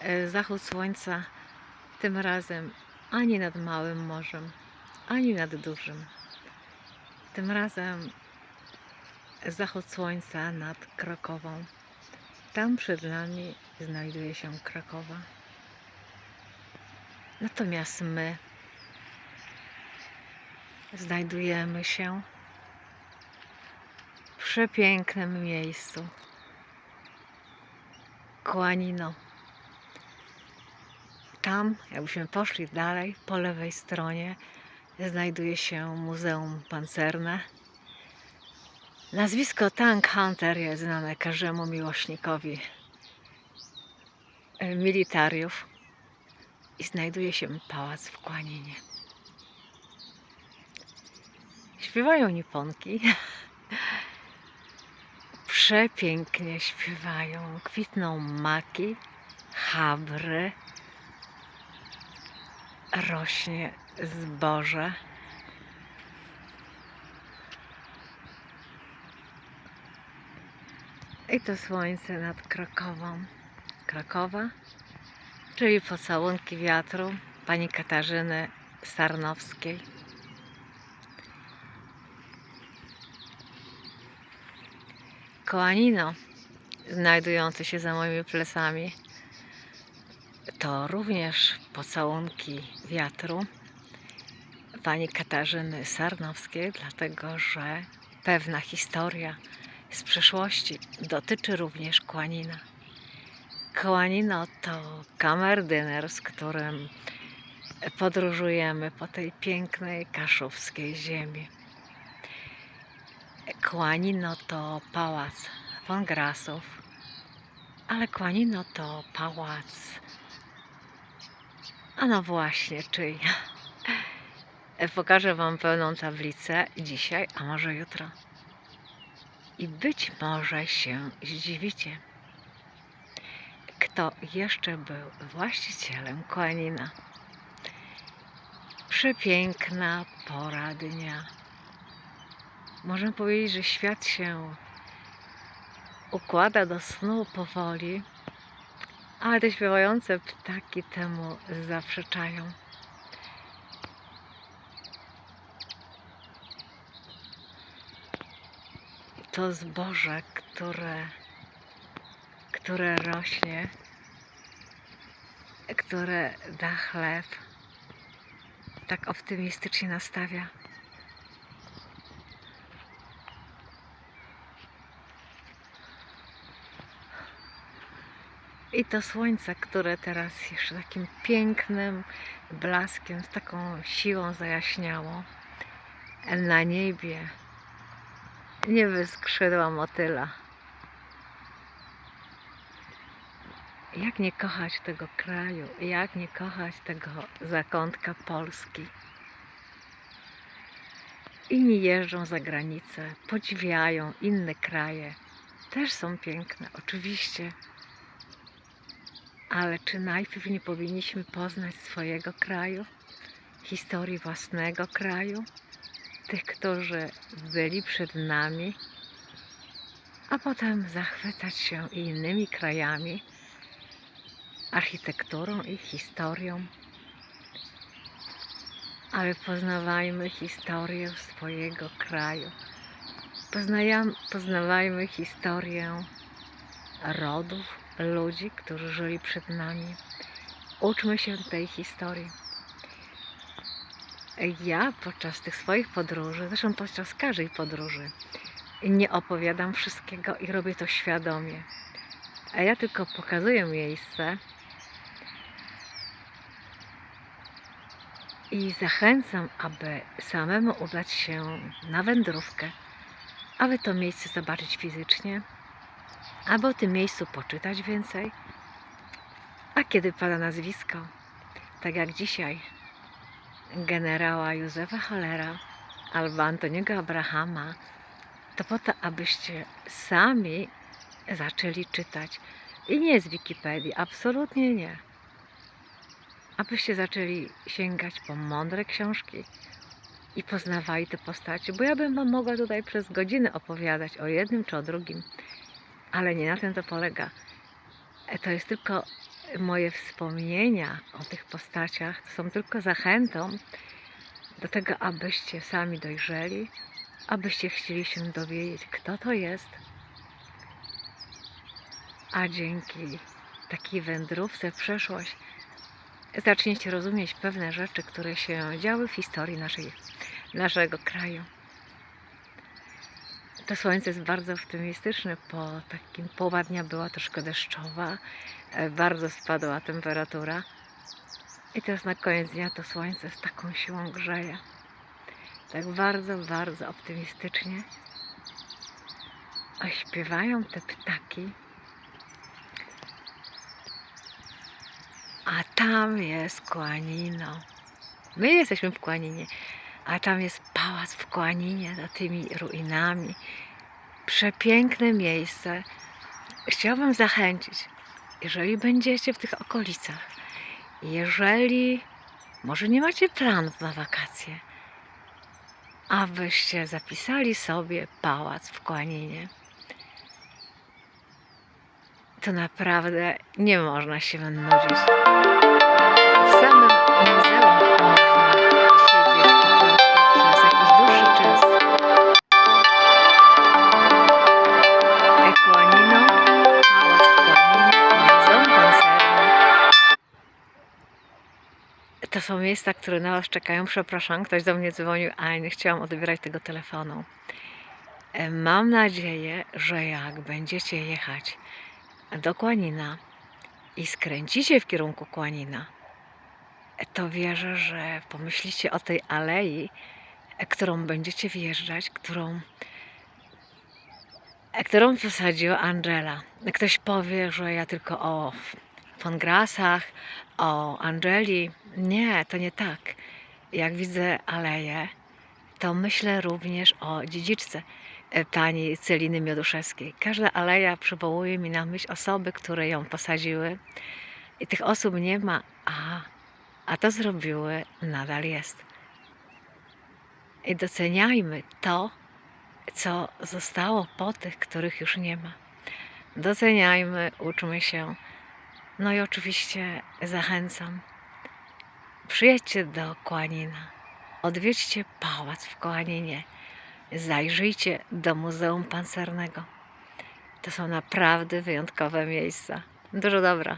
e, zachód słońca tym razem ani nad małym morzem, ani nad dużym. Tym razem zachód słońca nad Krakową. Tam przed nami znajduje się Krakowa. Natomiast my znajdujemy się w przepięknym miejscu. Kłanino. Tam, jakbyśmy poszli dalej, po lewej stronie znajduje się Muzeum Pancerne. Nazwisko Tank Hunter jest znane każdemu miłośnikowi e, militariów i znajduje się pałac w Kłaninie. Śpiewają niponki. Przepięknie śpiewają. Kwitną maki, chabry. Rośnie zboże. I to słońce nad Krakową. Krakowa, czyli pocałunki wiatru pani Katarzyny Sarnowskiej. Kołanino, znajdujące się za moimi plecami, to również pocałunki wiatru pani Katarzyny Sarnowskiej, dlatego że pewna historia z przeszłości dotyczy również Kłanina. Kłanino to kamerdyner, z którym podróżujemy po tej pięknej kaszubskiej ziemi. Kłanino to pałac von Grasów, ale Kłanino to pałac. A no właśnie, czyj? Pokażę Wam pełną tablicę dzisiaj, a może jutro. I być może się zdziwicie, kto jeszcze był właścicielem Kłanina. Przepiękna pora dnia. Możemy powiedzieć, że świat się układa do snu powoli, ale te śpiewające ptaki temu zaprzeczają. To zboże, które, które rośnie, które da chleb, tak optymistycznie nastawia. I to słońce, które teraz jeszcze takim pięknym blaskiem, z taką siłą zajaśniało na niebie, nie wyskrzydła motyla. Jak nie kochać tego kraju, jak nie kochać tego zakątka Polski. Inni jeżdżą za granicę, podziwiają inne kraje. Też są piękne, oczywiście. Ale czy najpierw nie powinniśmy poznać swojego kraju, historii własnego kraju, tych, którzy byli przed nami, a potem zachwycać się innymi krajami, architekturą i historią. Ale poznawajmy historię swojego kraju. Poznajam, poznawajmy historię rodów, ludzi, którzy żyli przed nami. Uczmy się tej historii. Ja podczas tych swoich podróży, zresztą podczas każdej podróży, nie opowiadam wszystkiego i robię to świadomie. A ja tylko pokazuję miejsce i zachęcam, aby samemu udać się na wędrówkę, aby to miejsce zobaczyć fizycznie, aby o tym miejscu poczytać więcej. A kiedy pada nazwisko, tak jak dzisiaj, generała Józefa Halera albo Antoniego Abrahama, to po to, abyście sami zaczęli czytać. I nie z Wikipedii, absolutnie nie. Abyście zaczęli sięgać po mądre książki i poznawali te postacie, bo ja bym wam mogła tutaj przez godziny opowiadać o jednym czy o drugim, ale nie na tym to polega. E, To jest tylko moje wspomnienia o tych postaciach to są tylko zachętą do tego, abyście sami dojrzeli, abyście chcieli się dowiedzieć, kto to jest, a dzięki takiej wędrówce w przeszłość zaczniecie rozumieć pewne rzeczy, które się działy w historii naszej, naszego kraju. To słońce jest bardzo optymistyczne. Po takim połowa dnia była troszkę deszczowa, e, bardzo spadła temperatura. I teraz na koniec dnia to słońce z taką siłą grzeje. Tak bardzo, bardzo optymistycznie. A śpiewają te ptaki. A tam jest Kłanino. My jesteśmy w Kłaninie, a tam jest pałac w Kłaninie za tymi ruinami. Przepiękne miejsce. Chciałabym zachęcić, jeżeli będziecie w tych okolicach, jeżeli może nie macie planów na wakacje, abyście zapisali sobie pałac w Kłaninie. To naprawdę nie można się nudzić. W samym To są miejsca, które na Was czekają. Przepraszam, ktoś do mnie dzwonił, a nie chciałam odbierać tego telefonu. E, Mam nadzieję, że jak będziecie jechać do Kłanina i skręcicie w kierunku Kłanina, to wierzę, że pomyślicie o tej alei, e, którą będziecie wjeżdżać, którą, e, którą wysadziła Angela. Ktoś powie, że ja tylko o von Grasach, o Angeli. Nie, to nie tak. Jak widzę aleję, to myślę również o dziedziczce e, pani Celiny Mioduszewskiej. Każda aleja przywołuje mi na myśl osoby, które ją posadziły i tych osób nie ma, a, a to zrobiły, nadal jest. I doceniajmy to, co zostało po tych, których już nie ma. Doceniajmy, uczmy się. No i oczywiście zachęcam. Przyjedźcie do Kłanina. Odwiedźcie pałac w Kłaninie. Zajrzyjcie do Muzeum Pancernego. To są naprawdę wyjątkowe miejsca. Dużo dobra.